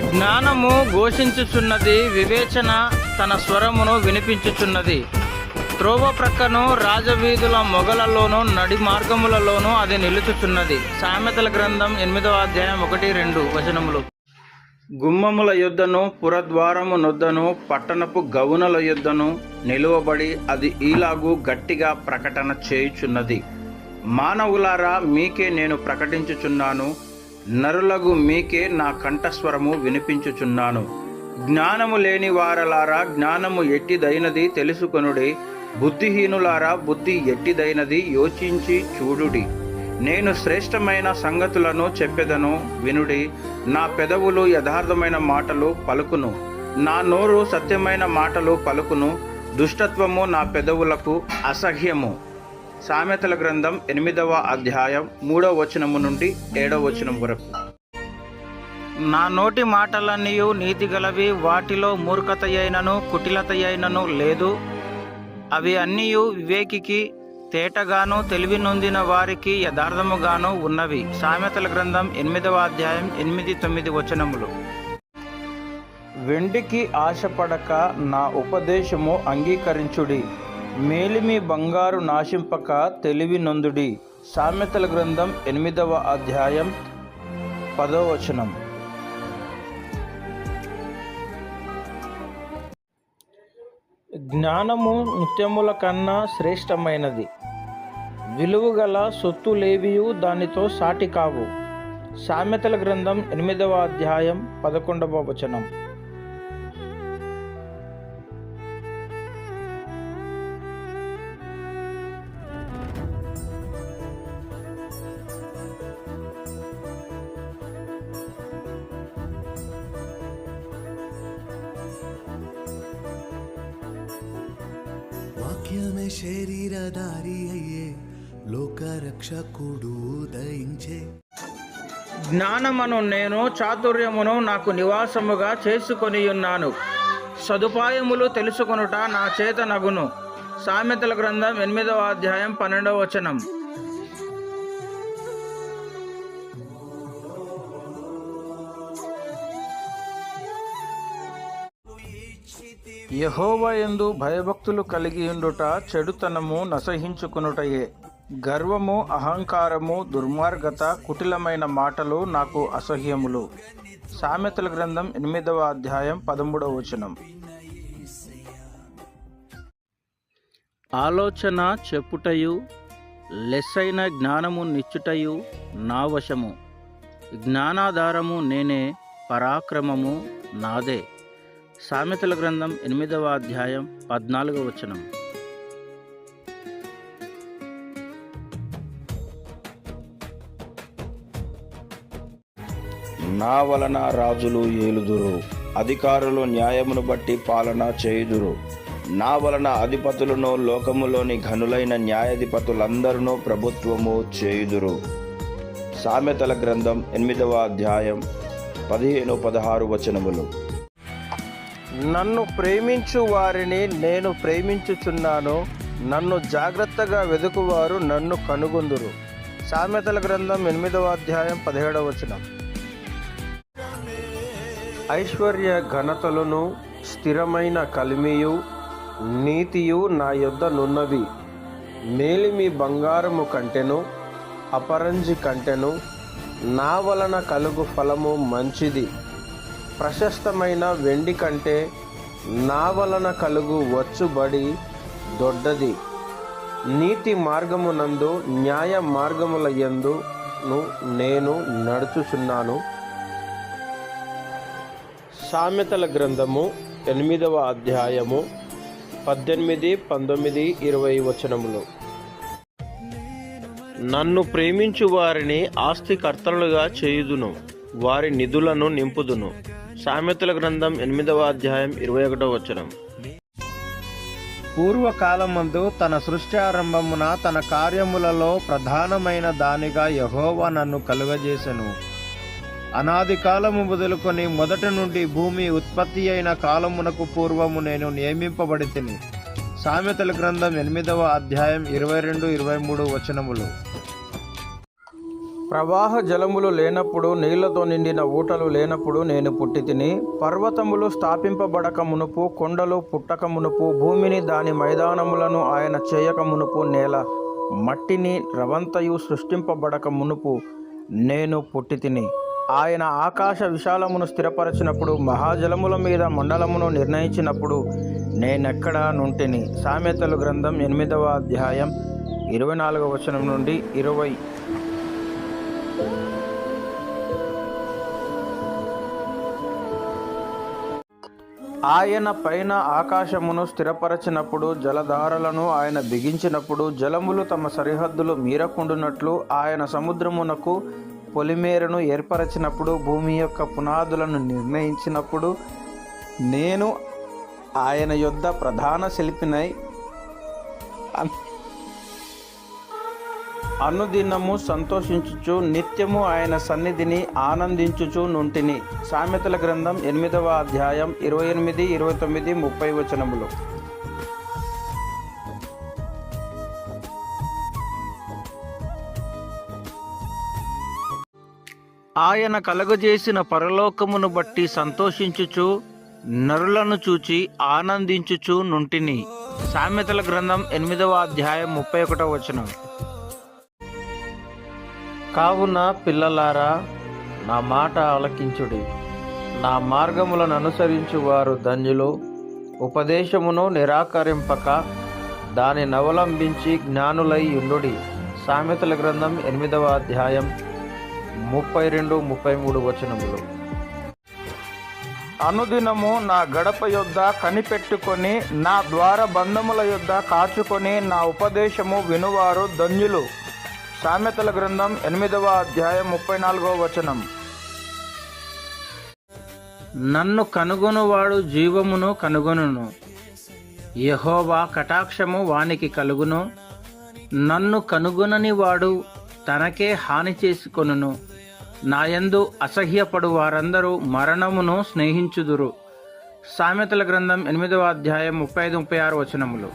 జ్ఞానము ఘోషించుచున్నది వివేచన తన స్వరమును వినిపించుచున్నది. త్రోవ ప్రక్కను రాజవీధుల మొగలలోనూ నడి మార్గములలోనూ అది నిలుచుచున్నది. సామెతల గ్రంథం ఎనిమిదవ అధ్యాయం ఒకటి రెండు వచనములు. గుమ్మముల యుద్ధను పురద్వారము నొద్దను పట్టణపు గవునల యుద్ధను నిలువబడి అది ఈలాగు గట్టిగా ప్రకటన చేయుచున్నది. మానవులారా మీకే నేను ప్రకటించుచున్నాను. నరులగు మీకే నా కంఠస్వరము వినిపించుచున్నాను. జ్ఞానము లేని వారలారా జ్ఞానము ఎట్టిదైనది తెలుసుకొనుడి. బుద్ధిహీనులారా బుద్ధి ఎట్టిదైనది యోచించి చూడుడి. నేను శ్రేష్టమైన సంగతులను చెప్పెదను వినుడి. నా పెదవులు యథార్థమైన మాటలు పలుకును. నా నోరు సత్యమైన మాటలు పలుకును. దుష్టత్వము నా పెదవులకు అసహ్యము. సామెతల గ్రంథం ఎనిమిదవ అధ్యాయం మూడవ వచనము నుండి ఏడవ వచనం వరకు. నా నోటి మాటలన్నీ నీతి గలవి వాటిలో మూర్ఖత అయినను కుటిలత అయినను లేదు. అవి అన్నీ వివేకికి తేటగాను తెలివి నొందిన వారికి యథార్థముగాను ఉన్నవి. సామెతల గ్రంథం ఎనిమిదవ అధ్యాయం ఎనిమిది తొమ్మిది వచనములు. వెండికి ఆశపడక నా ఉపదేశము అంగీకరించుడి. మేలిమి బంగారు నాశింపక తెలివి నొందుడి సామెతల గ్రంథం ఎనిమిదవ అధ్యాయం పదో వచనం. జ్ఞానము నృత్యముల కన్నా శ్రేష్టమైనది. విలువగల సొత్తులేవియు దానితో సాటి కావు. సామెతల గ్రంథం ఎనిమిదవ అధ్యాయం పదకొండవ వచనం. వాక్యమే శరీరధారి అయ్యే లోకరక్షకుడు ఉదయించే. జ్ఞానమును నేను చాతుర్యమును నాకు నివాసముగా చేసుకొని ఉన్నాను సదుపాయములు తెలుసుకొనుట నా చేత నగును. సామెతల గ్రంథం ఎనిమిదవ అధ్యాయం పన్నెండవ వచనం. యహోవయందు భయభక్తులు కలిగి ఉండుట చెడుతనము నసహించుకునుటయే. గర్వము అహంకారము దుర్మార్గత కుటిలమైన మాటలు నాకు అసహ్యములు. సామెతల గ్రంథం ఎనిమిదవ అధ్యాయం పదమూడవ వచనం. ఆలోచన చెప్పుటయు లెస్సైన జ్ఞానము నిచ్చుటయు నా వశము. జ్ఞానాధారము నేనే పరాక్రమము నాదే. సామెతల గ్రంథం ఎనిమిదవ అధ్యాయం పద్నాలుగవ వచనం. నా వలన రాజులు ఏలుదురు అధికారులు న్యాయమును బట్టి పాలన చేయుదురు. నా వలన అధిపతులను లోకములోని ఘనులైన న్యాయాధిపతులందరూ ప్రభుత్వము చేయుదురు. సామెతల గ్రంథం ఎనిమిదవ అధ్యాయం పదిహేను పదహారు వచనములు. నన్ను ప్రేమించు వారిని నేను ప్రేమించుచున్నాను. నన్ను జాగ్రత్తగా వెదుకువారు నన్ను కనుగొందురు. సామెతల గ్రంథం ఎనిమిదవ అధ్యాయం పదిహేడవ వచనం. ఐశ్వర్య ఘనతలను స్థిరమైన కలిమియు నీతియు నా యొద్ద నున్నవి. మేలిమి బంగారము కంటెను అపరంజి కంటెను నా వలన కలుగు ఫలము మంచిది. ప్రశస్తమైన వెండి కంటే నా వలన కలుగు వచ్చుబడి దొడ్డది. నీతి మార్గమునందు న్యాయ మార్గముల ఎందును నేను నడుచుచున్నాను. సామెతల గ్రంథము ఎనిమిదవ అధ్యాయము పద్దెనిమిది పంతొమ్మిది ఇరవై వచనములు. నన్ను ప్రేమించు వారిని ఆస్తికర్తలుగా చేయుదును వారి నిధులను నింపుదును. సామెతల గ్రంథం ఎనిమిదవ అధ్యాయం ఇరవై ఒకటో వచనం. పూర్వకాలమందు తన సృష్టి ఆరంభమున తన కార్యములలో ప్రధానమైన దానిగా యహోవా నన్ను కలుగజేసెను. అనాది కాలము మొదలుకొని మొదటి నుండి భూమి ఉత్పత్తి అయిన కాలమునకు పూర్వము నేను నియమింపబడి తిని సామెతల గ్రంథం ఎనిమిదవ అధ్యాయం ఇరవై రెండు ఇరవై మూడు వచనములు. ప్రవాహ జలములు లేనప్పుడు నీళ్ళతో నిండిన ఊటలు లేనప్పుడు నేను పుట్టి తిని పర్వతములు స్థాపింపబడక మునుపు కొండలు పుట్టక మునుపు భూమిని దాని మైదానములను ఆయన చేయక మునుపు నేల మట్టిని రవంతయు సృష్టింపబడక మునుపు నేను పుట్టి తిని ఆయన ఆకాశ విశాలమును స్థిరపరచినప్పుడు మహాజలముల మీద మండలమును నిర్ణయించినప్పుడు నేనెక్కడ నుంటిని. సామెతలు గ్రంథం ఎనిమిదవ అధ్యాయం ఇరవై నాలుగవ వచనం నుండి ఇరవై ఆయన పైన ఆకాశమును స్థిరపరచినప్పుడు జలధారలను ఆయన బిగించినప్పుడు జలములు తమ సరిహద్దులు మీరకుండునట్లు ఆయన సముద్రమునకు పొలిమేరను ఏర్పరచినప్పుడు భూమి యొక్క పునాదులను నిర్ణయించినప్పుడు నేను ఆయన యొద్ద ప్రధాన శిల్పినై అనుదినము సంతోషించుచు నిత్యము ఆయన సన్నిధిని ఆనందించుచు నుంటిని. సామెతల గ్రంథం ఎనిమిదవ అధ్యాయం ఇరవై ఎనిమిది ఇరవై తొమ్మిది ముప్పై వచనములు. ఆయన కలుగజేసిన పరలోకమును బట్టి సంతోషించుచు నరులను చూచి ఆనందించుచు నుంటిని. సామెతల గ్రంథం ఎనిమిదవ అధ్యాయం ముప్పై ఒకటవ వచనం. కావున పిల్లలారా నా మాట ఆలకించుడి. నా మార్గములను అనుసరించు వారు ధన్యులు. ఉపదేశమును నిరాకరింపక దానిని అవలంబించి జ్ఞానులై ఉండుడి. సామెతల గ్రంథం ఎనిమిదవ అధ్యాయం ముప్పై రెండు ముప్పై మూడు వచనములు. అనుదినము నా గడప యొద్ద కనిపెట్టుకొని నా ద్వార బంధముల యొద్ద కాచుకొని నా ఉపదేశము వినువారు ధన్యులు. సామెతల గ్రంథం ఎనిమిదవ అధ్యాయం ముప్పై నాలుగవ వచనం. నన్ను కనుగొనువాడు జీవమును కనుగొనును. యహోవా కటాక్షము వానికి కలుగును. నన్ను కనుగొనని వాడు తనకే హాని చేసుకొనును. నాయందు అసహ్యపడు వారందరూ మరణమును స్నేహించుదురు. సామెతల గ్రంథం ఎనిమిదవ అధ్యాయం ముప్పై ఐదు ముప్పై ఆరు వచనములు.